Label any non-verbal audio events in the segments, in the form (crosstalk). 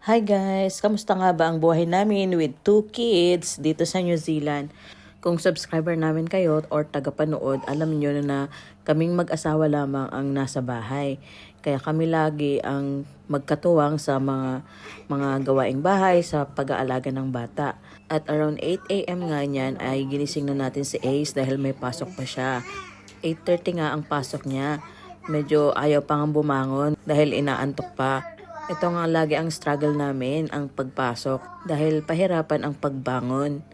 Hi guys! Kamusta nga ba ang buhay namin with two kids dito sa New Zealand? Kung subscriber namin kayo or tagapanood, alam nyo na kaming mag-asawa lamang ang nasa bahay. Kaya kami lagi ang magkatuwang sa mga mga gawaing bahay sa pag-aalaga ng bata. At around 8 a.m. nga niyan ay ginising na natin si Ace dahil may pasok pa siya. 8.30 nga ang pasok niya. Medyo ayaw pa nga bumangon dahil inaantok pa. Ito nga lagi ang struggle namin, ang pagpasok, dahil pahirapan ang pagbangon.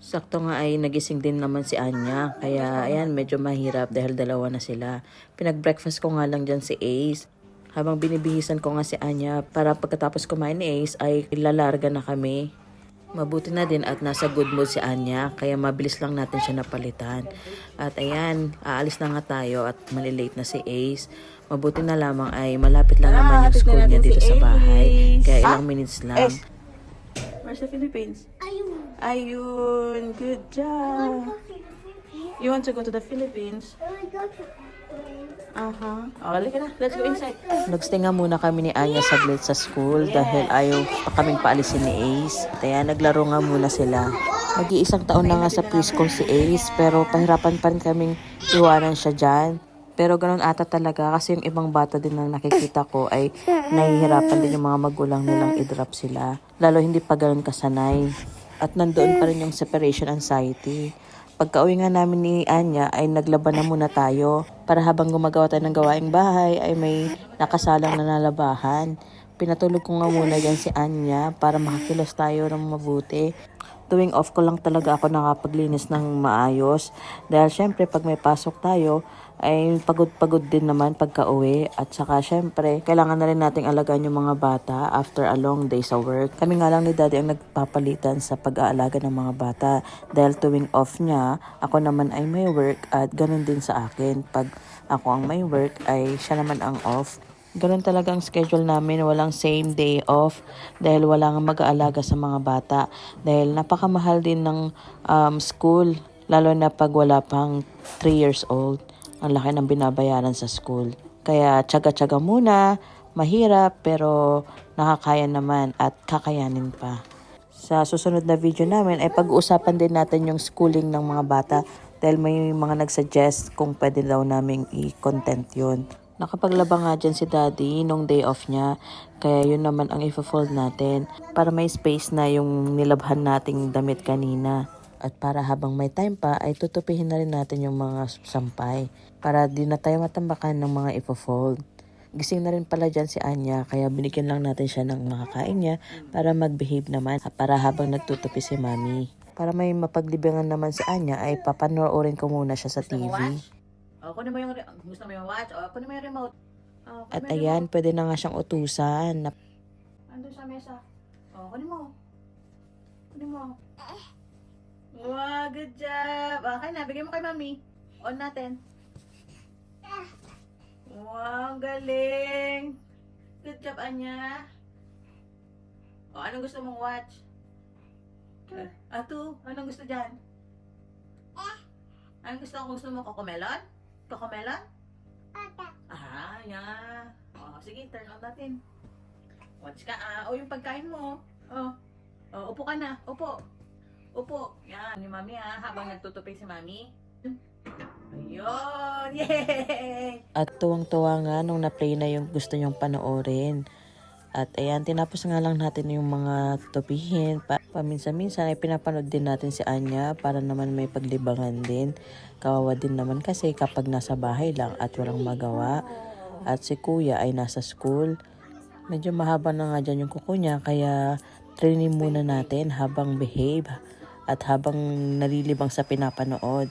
Sakto nga ay nagising din naman si Anya, kaya ayan, medyo mahirap dahil dalawa na sila. Pinag-breakfast ko nga lang dyan si Ace. Habang binibihisan ko nga si Anya, para pagkatapos kumain ni Ace ay lalarga na kami. Mabuti na din at nasa good mood si Anya, kaya mabilis lang natin siya napalitan. At ayan, aalis na nga tayo at malilate na si Ace. Mabuti na lamang ay malapit lang naman yung school niya dito sa bahay. Kaya ilang minutes lang. Where's the Philippines? Ayun. Ayun, good job. You want to go to the Philippines? Aha. Uh-huh. Okay na. Let's go inside. Nagstay nga muna kami ni Anya saglit sa school dahil ayaw pa kaming paalisin ni Ace. Kaya naglaro nga muna sila. Mag-iisang taon na nga sa preschool si Ace pero pahirapan pa rin kaming iwanan siya dyan. Pero ganun ata talaga kasi yung ibang bata din na nakikita ko ay nahihirapan din yung mga magulang nilang i-drop sila. Lalo hindi pa ganun kasanay. At nandoon pa rin yung separation anxiety. Pagka-uwi nga namin ni Anya ay naglaban na muna tayo para habang gumagawa tayo ng gawaing bahay ay may nakasalang na nalabahan. Pinatulog ko nga muna dyan si Anya para makakilos tayo ng mabuti. Tuwing off ko lang talaga ako nakapaglinis ng maayos. Dahil syempre pag may pasok tayo ay pagod-pagod din naman pagka uwi. At saka syempre, kailangan na rin nating alagaan yung mga bata after a long day sa work. Kami nga lang ni daddy ang nagpapalitan sa pag-aalaga ng mga bata. Dahil tuwing off niya, ako naman ay may work at ganun din sa akin. Pag ako ang may work ay siya naman ang off. Ganun talaga ang schedule namin, walang same day off dahil wala nga mag-aalaga sa mga bata. Dahil napakamahal din ng um, school, lalo na pag wala pang 3 years old. Ang laki ng binabayaran sa school. Kaya tsaga-tsaga muna, mahirap pero nakakaya naman at kakayanin pa. Sa susunod na video namin ay pag-uusapan din natin yung schooling ng mga bata dahil may mga nag-suggest kung pwede daw naming i-content yun. Nakapaglaba nga dyan si daddy nung day off niya. Kaya yun naman ang i-fold natin para may space na yung nilabhan nating damit kanina. At para habang may time pa ay tutupihin na rin natin yung mga sampay para di na tayo matambakan ng mga ipo-fold. Gising na rin pala dyan si Anya kaya binigyan lang natin siya ng makakain niya para mag-behave naman para habang nagtutupi si Mami. Para may mapaglibangan naman si Anya ay papanoorin ko muna siya sa TV. O, kunin mo yung, gusto mo yung watch? O, kunin mo yung remote. O, kunin At mo yung ayan, pwede na nga siyang utusan. Na remote. Andun sa mesa. O, kunin mo. Kunin mo. Wow, good job. Okay na, bigyan mo kay mami. On natin. Wow, ang galing. Good job, Anya. O, anong gusto mong watch? Uh, ah, two. Anong gusto dyan? Anong gusto? Gusto mo kokomelon? Kokomelon? Ah, yeah. Oh, sige, turn on natin. Watch ka. Ah, o yung pagkain mo. Oh. Oh, upo ka na. Upo. Upo. Yan, ni Mami ha, habang nagtutupi si Mami. Ayun! (laughs) Yay! At tuwang-tuwa nga nung na-play na yung gusto niyong panoorin. At ayan, tinapos nga lang natin yung mga tupihin. Pa paminsan-minsan ay pinapanood din natin si Anya para naman may paglibangan din. Kawawa din naman kasi kapag nasa bahay lang at walang magawa. At si kuya ay nasa school. Medyo mahaba na nga dyan yung kuko niya kaya training muna natin habang behave at habang nalilibang sa pinapanood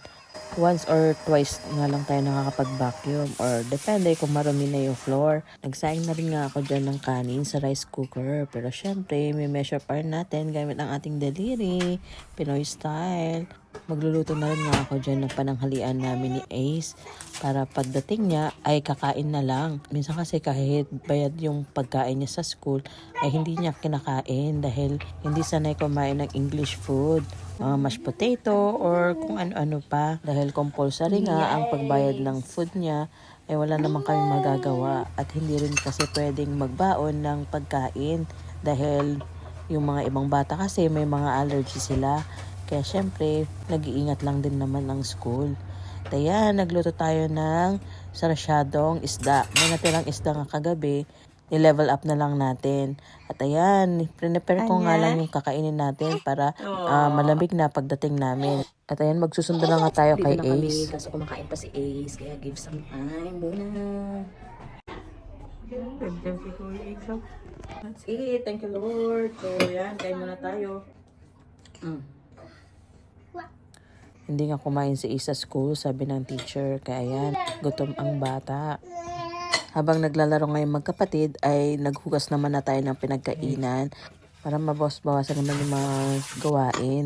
once or twice nga lang tayo nakakapag-vacuum or depende kung marumi na yung floor. Nagsaing na rin nga ako dyan ng kanin sa rice cooker. Pero syempre, may measure pa natin gamit ang ating daliri. Pinoy style. Magluluto na rin nga ako dyan ng pananghalian namin ni Ace para pagdating niya ay kakain na lang. Minsan kasi kahit bayad yung pagkain niya sa school ay hindi niya kinakain dahil hindi sanay kumain ng English food mga mashed potato or kung ano-ano pa. Dahil compulsory nga ang pagbayad ng food niya, ay wala naman kaming magagawa. At hindi rin kasi pwedeng magbaon ng pagkain dahil yung mga ibang bata kasi may mga allergy sila. Kaya syempre, nag-iingat lang din naman ang school. At ayan, nagluto tayo ng sarsyadong isda. May natirang isda nga kagabi, i-level up na lang natin. At ayan, prepare ko nga lang yung kakainin natin para ah, malamig na pagdating namin. At ayan, magsusundo na nga tayo kay Ace. Kasi kumakain pa si Ace, kaya give some time muna. Thank you, Lord. So, yan. Kain muna tayo. Mm. Hindi nga kumain si Ace sa school, sabi ng teacher. Kaya ayan, gutom ang bata. Habang naglalaro ngayon magkapatid, ay naghugas naman na tayo ng pinagkainan para mabawas-bawasan naman yung mga gawain.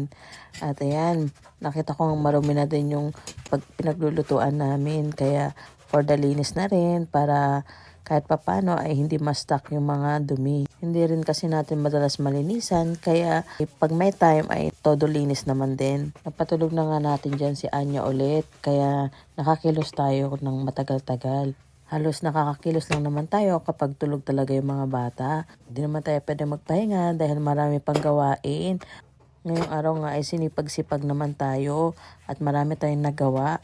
At ayan, nakita ko marumi na din yung pag pinaglulutuan namin. Kaya for the linis na rin para kahit papano ay hindi ma-stuck yung mga dumi. Hindi rin kasi natin madalas malinisan, kaya eh, pag may time ay todo linis naman din. Napatulog na nga natin dyan si Anya ulit, kaya nakakilos tayo ng matagal-tagal. Halos nakakakilos lang naman tayo kapag tulog talaga yung mga bata. Hindi naman tayo pwede magpahinga dahil marami pang gawain. Ngayong araw nga ay sinipag-sipag naman tayo at marami tayong nagawa.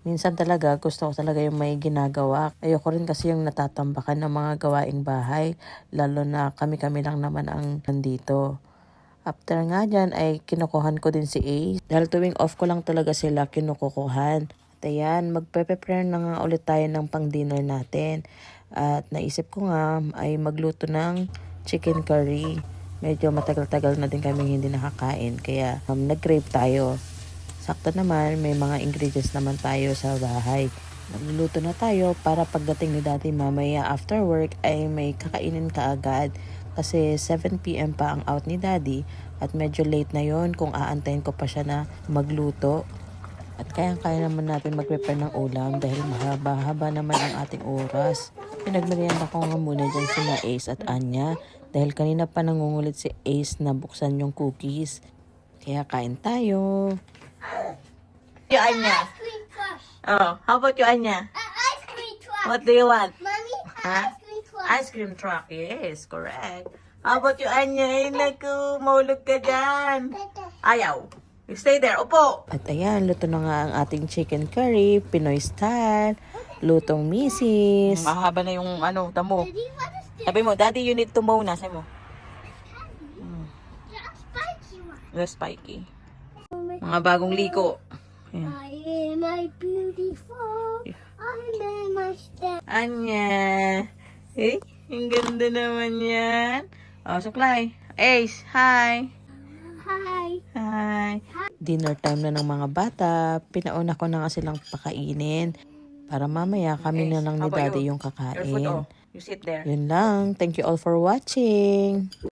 Minsan talaga gusto ko talaga yung may ginagawa. Ayoko rin kasi yung natatambakan ng mga gawaing bahay. Lalo na kami-kami lang naman ang nandito. After nga dyan ay kinukuhan ko din si Ace. Dahil tuwing off ko lang talaga sila kinukukuhan. At ayan, magpe-prepare na nga ulit tayo ng pang dinner natin. At naisip ko nga ay magluto ng chicken curry. Medyo matagal-tagal na din kami hindi nakakain. Kaya um, nag-crave tayo. Sakto naman, may mga ingredients naman tayo sa bahay. Nagluluto na tayo para pagdating ni dati mamaya after work ay may kakainin ka agad. Kasi 7pm pa ang out ni daddy at medyo late na yon kung aantayin ko pa siya na magluto. At kaya-kaya naman natin mag-prepare ng ulam dahil mahaba-haba naman ang ating oras. Pinagmerienda ko nga muna dyan sila Ace at Anya dahil kanina pa nangungulit si Ace na buksan yung cookies. Kaya kain tayo. Yung Anya. cream crush. Oh, how about you, Anya? Uh, ice cream truck. What do you want? Mommy, Huh? ice cream truck. Ice cream truck. Yes, correct. How about you, Anya? Ay, naku, maulog ka dyan. Ayaw. You stay there. Upo. At ayan, luto na nga ang ating chicken curry, Pinoy style, lutong misis. Mahaba na yung ano, this? Sabi mo, Daddy, you need to mow na. Sabi mo. One. The spiky. Mga bagong liko. Ayan. I am my beautiful. I am my step. Anya. Eh, ang ganda naman yan. Oh, suklay. Ace, hi. Hi. Hi. Dinner time na ng mga bata, pinauna ko na nga silang pakainin para mamaya kami na lang ni daddy you? yung kakain. oh. You sit there. Yun lang. Thank you all for watching.